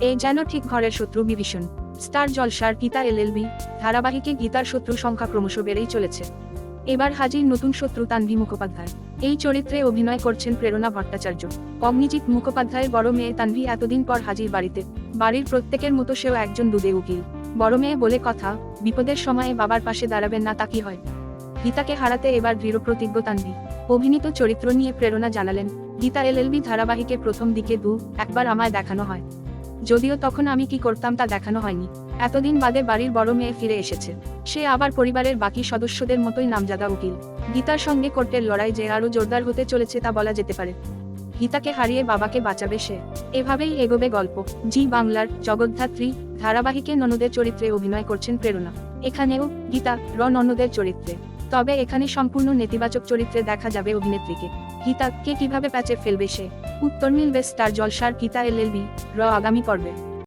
এ যেন ঠিক ঘরের শত্রু বিভীষণ। স্টার জলসার গীতা এলএলবি ধারাবাহিকে গীতার শত্রু সংখ্যা ক্রমশ বেড়েই চলেছে। এবার হাজির নতুন শত্রু তানভি মুখোপাধ্যায়। এই চরিত্রে অভিনয় করছেন প্রেরণা ভট্টাচার্য। অগ্নিজিৎ মুখোপাধ্যায়ের বড় মেয়ে তানভি এতদিন পর হাজির বাড়িতে। বাড়ির প্রত্যেকের মতো সেও একজন দুদে উকিল। বড় মেয়ে বলে কথা, বিপদের সময়ে বাবার পাশে দাঁড়াবেন না তা কি হয়? গীতাকে হারাতে এবার দৃঢ় প্রতিজ্ঞ তানভি। অভিনীত চরিত্র নিয়ে প্রেরণা জানালেন। গীতা এলএলবি ধারাবাহিকে প্রথম দিকে দু, একবার আমায় দেখানো হয়। যদিও তখন আমি কি করতাম তা দেখানো হয়নি। এতদিন বাদে বাড়ির বড় মেয়ে ফিরে এসেছে। সে আবার পরিবারের বাকি সদস্যদের মতোই নামজাদা উকিল। গীতার সঙ্গে কোর্টের লড়াই যে আরও জোরদার হতে চলেছে তা বলা যেতে পারে। গীতাকে হারিয়ে বাবাকে বাঁচাবে সে। এভাবেই এগোবে গল্প। জি বাংলার জগদ্ধাত্রী, ধারাবাহিকে ননদের চরিত্রে অভিনয় করছেন প্রেরণা। এখানেও গীতা র ননদের চরিত্রে। তবে এখানে সম্পূর্ণ নেতিবাচক চরিত্রে দেখা যাবে অভিনেত্রীকে। গীতা, কে কীভাবে প্যাচে ফেলবে সে? উত্তর মিলবে স্টার জলসার গীতা এলএলবি র আগামী পর্বে।